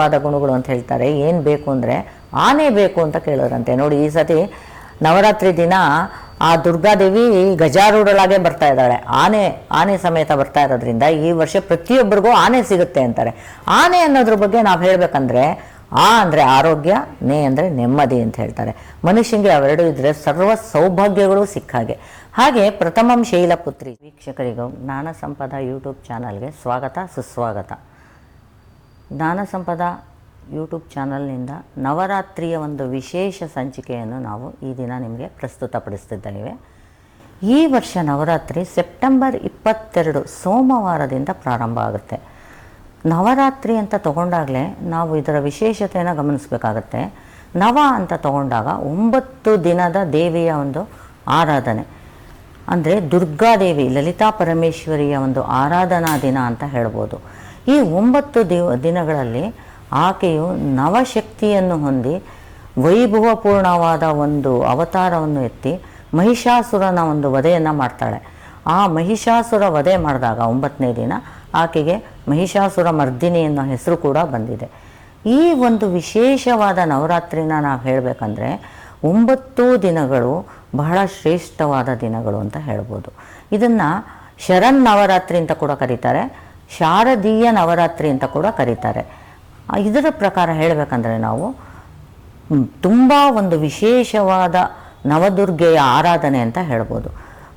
ವಾದ ಗುಣಗಳು ಅಂತ ಹೇಳ್ತಾರೆ. ಏನು ಬೇಕು ಅಂದರೆ ಆನೆ ಬೇಕು ಅಂತ ಕೇಳೋರಂತೆ. ನೋಡಿ, ಈ ಸತಿ ನವರಾತ್ರಿ ದಿನ ಆ ದುರ್ಗಾದೇವಿ ಗಜಾರೂಢಳಾಗೆ ಬರ್ತಾ ಇದ್ದಾಳೆ. ಆನೆ ಆನೆ ಸಮೇತ ಬರ್ತಾ ಇರೋದ್ರಿಂದ ಈ ವರ್ಷ ಪ್ರತಿಯೊಬ್ಬರಿಗೂ ಆನೆ ಸಿಗುತ್ತೆ ಅಂತಾರೆ. ಆನೆ ಅನ್ನೋದ್ರ ಬಗ್ಗೆ ನಾವು ಹೇಳಬೇಕಂದ್ರೆ, ಆ ಅಂದರೆ ಆರೋಗ್ಯ, ನೇ ಅಂದರೆ ನೆಮ್ಮದಿ ಅಂತ ಹೇಳ್ತಾರೆ. ಮನುಷ್ಯನಿಗೆ ಅವೆರಡೂ ಇದ್ದರೆ ಸರ್ವ ಸೌಭಾಗ್ಯಗಳು ಸಿಕ್ಕ ಹಾಗೆ. ಹಾಗೆ ಪ್ರಥಮಂ ಶೈಲಪುತ್ರಿ. ವೀಕ್ಷಕರಿಗೂ ಜ್ಞಾನ ಸಂಪದ ಯೂಟ್ಯೂಬ್ ಚಾನಲ್ಗೆ ಸ್ವಾಗತ, ಸುಸ್ವಾಗತ. ಜ್ಞಾನ ಸಂಪದ ಯೂಟ್ಯೂಬ್ ಚಾನಲ್ನಿಂದ ನವರಾತ್ರಿಯ ಒಂದು ವಿಶೇಷ ಸಂಚಿಕೆಯನ್ನು ನಾವು ಈ ದಿನ ನಿಮಗೆ ಪ್ರಸ್ತುತಪಡಿಸ್ತಿದ್ದೇವೆ. ಈ ವರ್ಷ ನವರಾತ್ರಿ ಸೆಪ್ಟೆಂಬರ್ ಇಪ್ಪತ್ತೆರಡು ಸೋಮವಾರದಿಂದ ಪ್ರಾರಂಭ ಆಗುತ್ತೆ. ನವರಾತ್ರಿ ಅಂತ ತಗೊಂಡಾಗಲೇ ನಾವು ಇದರ ವಿಶೇಷತೆಯನ್ನು ಗಮನಿಸಬೇಕಾಗತ್ತೆ. ನವ ಅಂತ ತಗೊಂಡಾಗ ಒಂಬತ್ತು ದಿನದ ದೇವಿಯ ಒಂದು ಆರಾಧನೆ. ಅಂದರೆ ದುರ್ಗಾದೇವಿ ಲಲಿತಾ ಪರಮೇಶ್ವರಿಯ ಒಂದು ಆರಾಧನಾ ದಿನ ಅಂತ ಹೇಳ್ಬೋದು. ಈ ಒಂಬತ್ತು ದಿವ ದಿನಗಳಲ್ಲಿ ಆಕೆಯು ನವಶಕ್ತಿಯನ್ನು ಹೊಂದಿ ವೈಭವಪೂರ್ಣವಾದ ಒಂದು ಅವತಾರವನ್ನು ಎತ್ತಿ ಮಹಿಷಾಸುರನ ಒಂದು ವಧೆಯನ್ನು ಮಾಡ್ತಾಳೆ. ಆ ಮಹಿಷಾಸುರ ವಧೆ ಮಾಡಿದಾಗ ಒಂಬತ್ತನೇ ದಿನ ಆಕೆಗೆ ಮಹಿಷಾಸುರ ಮರ್ದಿನಿ ಅನ್ನೋ ಹೆಸರು ಕೂಡ ಬಂದಿದೆ. ಈ ಒಂದು ವಿಶೇಷವಾದ ನವರಾತ್ರಿನ ನಾವು ಹೇಳಬೇಕಂದ್ರೆ ಒಂಬತ್ತು ದಿನಗಳು ಬಹಳ ಶ್ರೇಷ್ಠವಾದ ದಿನಗಳು ಅಂತ ಹೇಳ್ಬೋದು. ಇದನ್ನು ಶರನ್ ನವರಾತ್ರಿ ಅಂತ ಕೂಡ ಕರೀತಾರೆ. ಶಾರದೀಯ ನವರಾತ್ರಿ ಅಂತ ಕೂಡ ಕರೀತಾರೆ. ಇದರ ಪ್ರಕಾರ ಹೇಳಬೇಕಂದ್ರೆ ನಾವು ತುಂಬ ಒಂದು ವಿಶೇಷವಾದ ನವದುರ್ಗೆಯ ಆರಾಧನೆ ಅಂತ ಹೇಳ್ಬೋದು.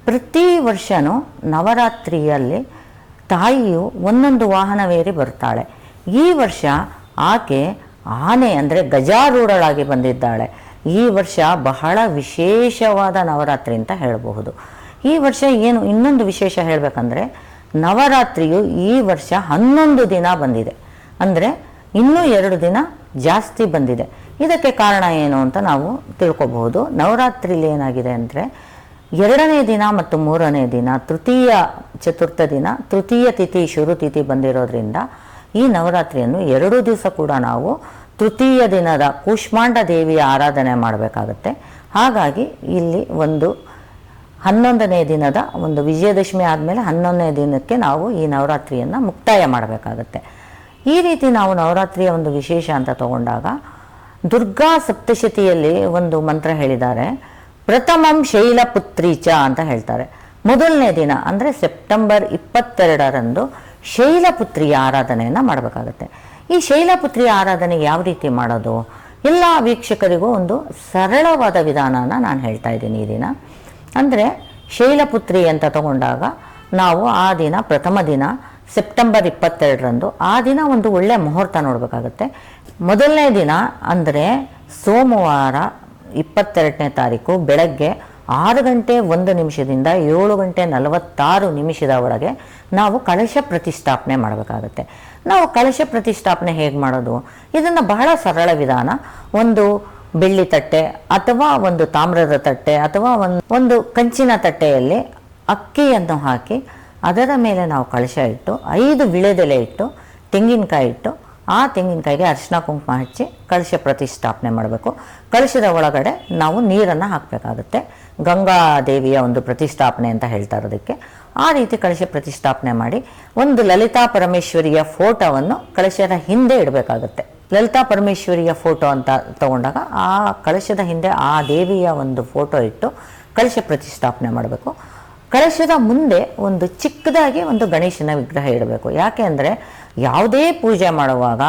ಪ್ರತಿ ವರ್ಷವೂ ನವರಾತ್ರಿಯಲ್ಲಿ ತಾಯಿಯು ಒಂದೊಂದು ವಾಹನವೇರಿ ಬರ್ತಾಳೆ. ಈ ವರ್ಷ ಆಕೆ ಆನೆ ಅಂದರೆ ಗಜಾರೂಢಳಾಗಿ ಬಂದಿದ್ದಾಳೆ. ಈ ವರ್ಷ ಬಹಳ ವಿಶೇಷವಾದ ನವರಾತ್ರಿ ಅಂತ ಹೇಳಬಹುದು. ಈ ವರ್ಷ ಏನು ಇನ್ನೊಂದು ವಿಶೇಷ ಹೇಳಬೇಕಂದ್ರೆ ನವರಾತ್ರಿಯು ಈ ವರ್ಷ ಹನ್ನೊಂದು ದಿನ ಬಂದಿದೆ. ಅಂದರೆ ಇನ್ನೂ ಎರಡು ದಿನ ಜಾಸ್ತಿ ಬಂದಿದೆ. ಇದಕ್ಕೆ ಕಾರಣ ಏನು ಅಂತ ನಾವು ತಿಳ್ಕೊಬಹುದು. ನವರಾತ್ರಿಲಿ ಏನಾಗಿದೆ ಅಂದರೆ ಎರಡನೇ ದಿನ ಮತ್ತು ಮೂರನೇ ದಿನ, ತೃತೀಯ, ಚತುರ್ಥ ದಿನ, ತೃತೀಯ ತಿಥಿ, ಶುರು ತಿಥಿ ಬಂದಿರೋದ್ರಿಂದ ಈ ನವರಾತ್ರಿಯನ್ನು ಎರಡು ದಿವಸ ಕೂಡ ನಾವು ತೃತೀಯ ದಿನದ ಕೂಷ್ಮಾಂಡ ದೇವಿಯ ಆರಾಧನೆ ಮಾಡಬೇಕಾಗತ್ತೆ. ಹಾಗಾಗಿ ಇಲ್ಲಿ ಒಂದು ಹನ್ನೊಂದನೇ ದಿನದ ಒಂದು ವಿಜಯದಶಮಿ ಆದಮೇಲೆ ಹನ್ನೊಂದನೇ ದಿನಕ್ಕೆ ನಾವು ಈ ನವರಾತ್ರಿಯನ್ನು ಮುಕ್ತಾಯ ಮಾಡಬೇಕಾಗತ್ತೆ. ಈ ರೀತಿ ನಾವು ನವರಾತ್ರಿಯ ಒಂದು ವಿಶೇಷ ಅಂತ ತಗೊಂಡಾಗ ದುರ್ಗಾ ಸಪ್ತಶತಿಯಲ್ಲಿ ಒಂದು ಮಂತ್ರ ಹೇಳಿದ್ದಾರೆ. ಪ್ರಥಮಂ ಶೈಲಪುತ್ರೀಚ ಅಂತ ಹೇಳ್ತಾರೆ. ಮೊದಲನೇ ದಿನ ಅಂದರೆ ಸೆಪ್ಟೆಂಬರ್ ಇಪ್ಪತ್ತೆರಡರಂದು ಶೈಲಪುತ್ರಿಯ ಆರಾಧನೆಯನ್ನು ಮಾಡಬೇಕಾಗತ್ತೆ. ಈ ಶೈಲಪುತ್ರಿಯ ಆರಾಧನೆ ಯಾವ ರೀತಿ ಮಾಡೋದು? ಎಲ್ಲ ವೀಕ್ಷಕರಿಗೂ ಒಂದು ಸರಳವಾದ ವಿಧಾನನ ನಾನು ಹೇಳ್ತಾ ಇದ್ದೀನಿ ಈ ದಿನ. ಅಂದರೆ ಶೈಲಪುತ್ರಿ ಅಂತ ತಗೊಂಡಾಗ ನಾವು ಆ ದಿನ, ಪ್ರಥಮ ದಿನ, ಸೆಪ್ಟೆಂಬರ್ ಇಪ್ಪತ್ತೆರಡರಂದು ಆ ದಿನ ಒಂದು ಒಳ್ಳೆಯ ಮುಹೂರ್ತ ನೋಡಬೇಕಾಗತ್ತೆ. ಮೊದಲನೇ ದಿನ ಅಂದರೆ ಸೋಮವಾರ ಇಪ್ಪತ್ತೆರಡನೇ ತಾರೀಕು ಬೆಳಗ್ಗೆ ಆರು ಗಂಟೆ ಒಂದು ನಿಮಿಷದಿಂದ ಏಳು ಗಂಟೆ ನಲವತ್ತಾರು ನಿಮಿಷದ ಒಳಗೆ ನಾವು ಕಳಶ ಪ್ರತಿಷ್ಠಾಪನೆ ಮಾಡಬೇಕಾಗತ್ತೆ. ನಾವು ಕಳಶ ಪ್ರತಿಷ್ಠಾಪನೆ ಹೇಗೆ ಮಾಡೋದು? ಇದನ್ನು ಬಹಳ ಸರಳ ವಿಧಾನ. ಒಂದು ಬೆಳ್ಳಿ ತಟ್ಟೆ ಅಥವಾ ಒಂದು ತಾಮ್ರದ ತಟ್ಟೆ ಅಥವಾ ಒಂದು ಒಂದು ಕಂಚಿನ ತಟ್ಟೆಯಲ್ಲಿ ಅಕ್ಕಿಯನ್ನು ಹಾಕಿ ಅದರ ಮೇಲೆ ನಾವು ಕಳಶ ಇಟ್ಟು ಐದು ವಿಳೆದೆಲೆ ಇಟ್ಟು ತೆಂಗಿನಕಾಯಿ ಇಟ್ಟು ಆ ತೆಂಗಿನಕಾಯಿಗೆ ಅರಿಶಿನ ಕುಂಕುಮ ಹಚ್ಚಿ ಕಳಶ ಪ್ರತಿಷ್ಠಾಪನೆ ಮಾಡಬೇಕು. ಕಳಶದ ಒಳಗಡೆ ನಾವು ನೀರನ್ನು ಹಾಕಬೇಕಾಗುತ್ತೆ. ಗಂಗಾ ದೇವಿಯ ಒಂದು ಪ್ರತಿಷ್ಠಾಪನೆ ಅಂತ ಹೇಳ್ತಾ ಇರೋದಕ್ಕೆ. ಆ ರೀತಿ ಕಳಶ ಪ್ರತಿಷ್ಠಾಪನೆ ಮಾಡಿ ಒಂದು ಲಲಿತಾ ಪರಮೇಶ್ವರಿಯ ಫೋಟೋವನ್ನು ಕಳಶದ ಹಿಂದೆ ಇಡಬೇಕಾಗುತ್ತೆ. ಲಲಿತಾ ಪರಮೇಶ್ವರಿಯ ಫೋಟೋ ಅಂತ ತಗೊಂಡಾಗ ಆ ಕಳಶದ ಹಿಂದೆ ಆ ದೇವಿಯ ಒಂದು ಫೋಟೋ ಇಟ್ಟು ಕಳಶ ಪ್ರತಿಷ್ಠಾಪನೆ ಮಾಡಬೇಕು. ಕಳಶದ ಮುಂದೆ ಒಂದು ಚಿಕ್ಕದಾಗಿ ಒಂದು ಗಣೇಶನ ವಿಗ್ರಹ ಇಡಬೇಕು. ಯಾಕೆ ಅಂದರೆ ಯಾವುದೇ ಪೂಜೆ ಮಾಡುವಾಗ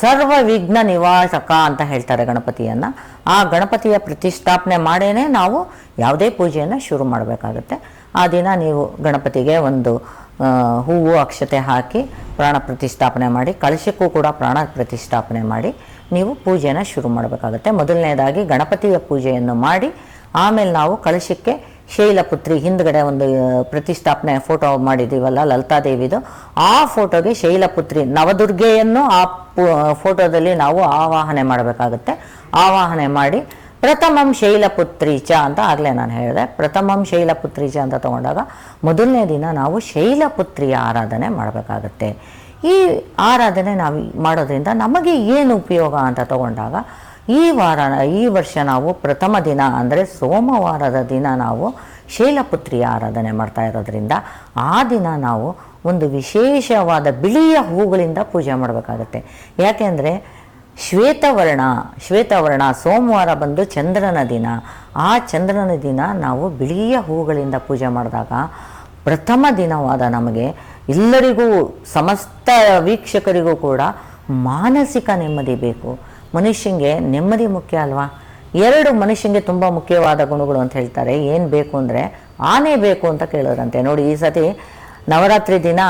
ಸರ್ವ ವಿಘ್ನ ನಿವಾಸಕ ಅಂತ ಹೇಳ್ತಾರೆ ಗಣಪತಿಯನ್ನು. ಆ ಗಣಪತಿಯ ಪ್ರತಿಷ್ಠಾಪನೆ ಮಾಡೇ ನಾವು ಯಾವುದೇ ಪೂಜೆಯನ್ನು ಶುರು ಮಾಡಬೇಕಾಗುತ್ತೆ. ಆ ದಿನ ನೀವು ಗಣಪತಿಗೆ ಒಂದು ಹೂವು ಅಕ್ಷತೆ ಹಾಕಿ ಪ್ರಾಣ ಪ್ರತಿಷ್ಠಾಪನೆ ಮಾಡಿ ಕಳಶಕ್ಕೂ ಕೂಡ ಪ್ರಾಣ ಪ್ರತಿಷ್ಠಾಪನೆ ಮಾಡಿ ನೀವು ಪೂಜೆನ ಶುರು ಮಾಡಬೇಕಾಗುತ್ತೆ. ಮೊದಲನೇದಾಗಿ ಗಣಪತಿಯ ಪೂಜೆಯನ್ನು ಮಾಡಿ, ಆಮೇಲೆ ನಾವು ಕಳಶಕ್ಕೆ ಶೈಲಪುತ್ರಿ ಹಿಂದ್ಗಡೆ ಒಂದು ಪ್ರತಿಷ್ಠಾಪನೆ ಫೋಟೋ ಮಾಡಿದ್ದೀವಲ್ಲ ಲಲಿತಾದೇವಿದು, ಆ ಫೋಟೋಗೆ ಶೈಲಪುತ್ರಿ ನವದುರ್ಗೆಯನ್ನು ಆ, ಫೋಟೋದಲ್ಲಿ ನಾವು ಆವಾಹನೆ ಮಾಡಬೇಕಾಗುತ್ತೆ. ಆವಾಹನೆ ಮಾಡಿ ಪ್ರಥಮಂ ಶೈಲಪುತ್ರಿ ಚ ಅಂತ ಆಗಲೇ ನಾನು ಹೇಳಿದೆ. ಪ್ರಥಮಂ ಶೈಲಪುತ್ರಿ ಚ ಅಂತ ತಗೊಂಡಾಗ ಮೊದಲನೇ ದಿನ ನಾವು ಶೈಲಪುತ್ರಿಯ ಆರಾಧನೆ ಮಾಡಬೇಕಾಗತ್ತೆ. ಈ ಆರಾಧನೆ ನಾವು ಮಾಡೋದ್ರಿಂದ ನಮಗೆ ಏನು ಉಪಯೋಗ ಅಂತ ತಗೊಂಡಾಗ ಈ ವಾರ, ಈ ವರ್ಷ ನಾವು ಪ್ರಥಮ ದಿನ ಅಂದರೆ ಸೋಮವಾರದ ದಿನ ನಾವು ಶೈಲಪುತ್ರಿಯ ಆರಾಧನೆ ಮಾಡ್ತಾ ಇರೋದ್ರಿಂದ ಆ ದಿನ ನಾವು ಒಂದು ವಿಶೇಷವಾದ ಬಿಳಿಯ ಹೂಗಳಿಂದ ಪೂಜೆ ಮಾಡಬೇಕಾಗತ್ತೆ. ಯಾಕೆಂದರೆ ಶ್ವೇತವರ್ಣ ಶ್ವೇತವರ್ಣ ಸೋಮವಾರ ಬಂದು ಚಂದ್ರನ ದಿನ. ಆ ಚಂದ್ರನ ದಿನ ನಾವು ಬಿಳಿಯ ಹೂಗಳಿಂದ ಪೂಜೆ ಮಾಡಿದಾಗ ಪ್ರಥಮ ದಿನವಾದ ನಮಗೆ ಎಲ್ಲರಿಗೂ, ಸಮಸ್ತ ವೀಕ್ಷಕರಿಗೂ ಕೂಡ ಮಾನಸಿಕ ನೆಮ್ಮದಿ ಬೇಕು. ಮನುಷ್ಯನಿಗೆ ನೆಮ್ಮದಿ ಮುಖ್ಯ ಅಲ್ವಾ? ಎರಡು ಮನುಷ್ಯನಿಗೆ ತುಂಬ ಮುಖ್ಯವಾದ ಗುಣಗಳು ಅಂತ ಹೇಳ್ತಾರೆ. ಏನು ಬೇಕು ಅಂದರೆ ಆನೆ ಬೇಕು ಅಂತ ಕೇಳೋರಂತೆ ನೋಡಿ, ಈ ಸತಿ ನವರಾತ್ರಿ ದಿನ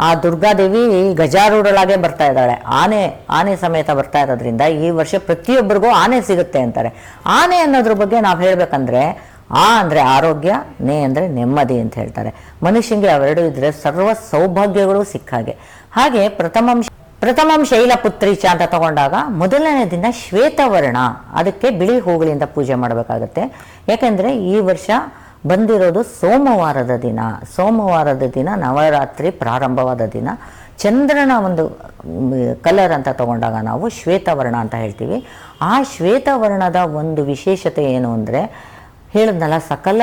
ಆ ದುರ್ಗಾದೇವಿ ಗಜಾರೂಢಳಾಗೆ ಬರ್ತಾ ಇದ್ದಾಳೆ. ಆನೆ ಆನೆ ಸಮೇತ ಬರ್ತಾ ಇರೋದ್ರಿಂದ ಈ ವರ್ಷ ಪ್ರತಿಯೊಬ್ಬರಿಗೂ ಆನೆ ಸಿಗುತ್ತೆ ಅಂತಾರೆ. ಆನೆ ಅನ್ನೋದ್ರ ಬಗ್ಗೆ ನಾವು ಹೇಳಬೇಕಂದ್ರೆ, ಆ ಅಂದರೆ ಆರೋಗ್ಯ, ನೇ ಅಂದರೆ ನೆಮ್ಮದಿ ಅಂತ ಹೇಳ್ತಾರೆ. ಮನುಷ್ಯನಿಗೆ ಅವೆರಡು ಇದ್ದರೆ ಸರ್ವ ಸೌಭಾಗ್ಯಗಳು ಸಿಕ್ಕಾಗೆ ಹಾಗೆ. ಪ್ರಥಮಂ ಪ್ರಥಮಂ ಶೈಲಪುತ್ರೀಚ ಅಂತ ತಗೊಂಡಾಗ ಮೊದಲನೇ ದಿನ ಶ್ವೇತವರ್ಣ. ಅದಕ್ಕೆ ಬಿಳಿ ಹೂಗಳಿಂದ ಪೂಜೆ ಮಾಡಬೇಕಾಗತ್ತೆ. ಯಾಕೆಂದರೆ ಈ ವರ್ಷ ಬಂದಿರೋದು ಸೋಮವಾರದ ದಿನ. ಸೋಮವಾರದ ದಿನ ನವರಾತ್ರಿ ಪ್ರಾರಂಭವಾದ ದಿನ. ಚಂದ್ರನ ಒಂದು ಕಲರ್ ಅಂತ ತಗೊಂಡಾಗ ನಾವು ಶ್ವೇತವರ್ಣ ಅಂತ ಹೇಳ್ತೀವಿ. ಆ ಶ್ವೇತವರ್ಣದ ಒಂದು ವಿಶೇಷತೆ ಏನು ಅಂದರೆ, ಹೇಳಿದ್ನಲ್ಲ, ಸಕಲ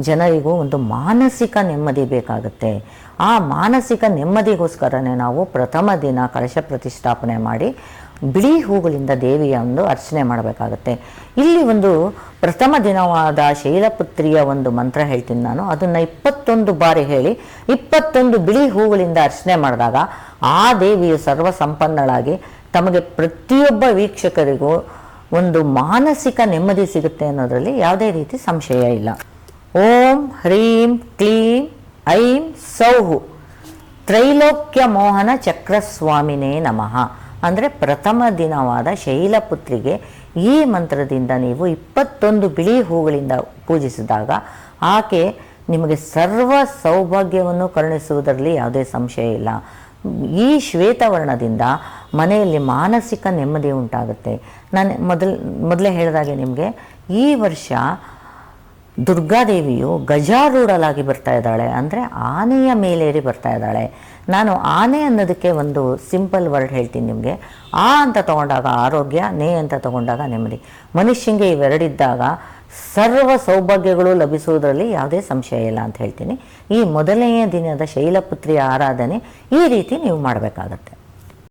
ಜನರಿಗೂ ಒಂದು ಮಾನಸಿಕ ನೆಮ್ಮದಿ ಬೇಕಾಗುತ್ತೆ. ಆ ಮಾನಸಿಕ ನೆಮ್ಮದಿಗೋಸ್ಕರನೇ ನಾವು ಪ್ರಥಮ ದಿನ ಕಳಶ ಪ್ರತಿಷ್ಠಾಪನೆ ಮಾಡಿ ಬಿಳಿ ಹೂಗಳಿಂದ ದೇವಿಯ ಒಂದು ಅರ್ಚನೆ ಮಾಡಬೇಕಾಗತ್ತೆ. ಇಲ್ಲಿ ಒಂದು ಪ್ರಥಮ ದಿನವಾದ ಶೈಲಪುತ್ರಿಯ ಒಂದು ಮಂತ್ರ ಹೇಳ್ತೀನಿ ನಾನು. ಅದನ್ನು ಇಪ್ಪತ್ತೊಂದು ಬಾರಿ ಹೇಳಿ, ಇಪ್ಪತ್ತೊಂದು ಬಿಳಿ ಹೂಗಳಿಂದ ಅರ್ಚನೆ ಮಾಡಿದಾಗ ಆ ದೇವಿಯು ಸರ್ವ ಸಂಪನ್ನಳಾಗಿ ತಮಗೆ ಪ್ರತಿಯೊಬ್ಬ ವೀಕ್ಷಕರಿಗೂ ಒಂದು ಮಾನಸಿಕ ನೆಮ್ಮದಿ ಸಿಗುತ್ತೆ ಅನ್ನೋದರಲ್ಲಿ ಯಾವುದೇ ರೀತಿ ಸಂಶಯ ಇಲ್ಲ. ಓಂ ಹ್ರೀಂ ಕ್ಲೀಂ ಐಂ ಸೌಹು. ತ್ರೈಲೋಕ್ಯ ಮೋಹನ ಚಕ್ರಸ್ವಾಮಿನೇ ನಮಃ. ಅಂದರೆ ಪ್ರಥಮ ದಿನವಾದ ಶೈಲಪುತ್ರಿಗೆ ಈ ಮಂತ್ರದಿಂದ ನೀವು ಇಪ್ಪತ್ತೊಂದು ಬಿಳಿ ಹೂಗಳಿಂದ ಪೂಜಿಸಿದಾಗ ಆಕೆ ನಿಮಗೆ ಸರ್ವ ಸೌಭಾಗ್ಯವನ್ನು ಕರುಣಿಸುವುದರಲ್ಲಿ ಯಾವುದೇ ಸಂಶಯ ಇಲ್ಲ. ಈ ಶ್ವೇತವರ್ಣದಿಂದ ಮನೆಯಲ್ಲಿ ಮಾನಸಿಕ ನೆಮ್ಮದಿ ಉಂಟಾಗುತ್ತೆ. ನಾನು ಮೊದಲು, ಮೊದಲೇ ಹೇಳಿದಾಗೆ ನಿಮಗೆ ಈ ವರ್ಷ ದುರ್ಗಾದೇವಿಯು ಗಜಾರೂಢಲಾಗಿ ಬರ್ತಾ ಇದ್ದಾಳೆ. ಅಂದರೆ ಆನೆಯ ಮೇಲೇರಿ ಬರ್ತಾ ಇದ್ದಾಳೆ. ನಾನು ಆನೆ ಅನ್ನೋದಕ್ಕೆ ಒಂದು ಸಿಂಪಲ್ ವರ್ಡ್ ಹೇಳ್ತೀನಿ ನಿಮಗೆ. ಆ ಅಂತ ತಗೊಂಡಾಗ ಆರೋಗ್ಯ, ನೇ ಅಂತ ತಗೊಂಡಾಗ ನೆಮ್ಮದಿ. ಮನುಷ್ಯಂಗೆ ಇವೆರಡಿದ್ದಾಗ ಸರ್ವ ಸೌಭಾಗ್ಯಗಳು ಲಭಿಸುವುದರಲ್ಲಿ ಯಾವುದೇ ಸಂಶಯ ಇಲ್ಲ ಅಂತ ಹೇಳ್ತೀನಿ. ಈ ಮೊದಲನೆಯ ದಿನದ ಶೈಲಪುತ್ರಿಯ ಆರಾಧನೆ ಈ ರೀತಿ ನೀವು ಮಾಡಬೇಕಾಗತ್ತೆ.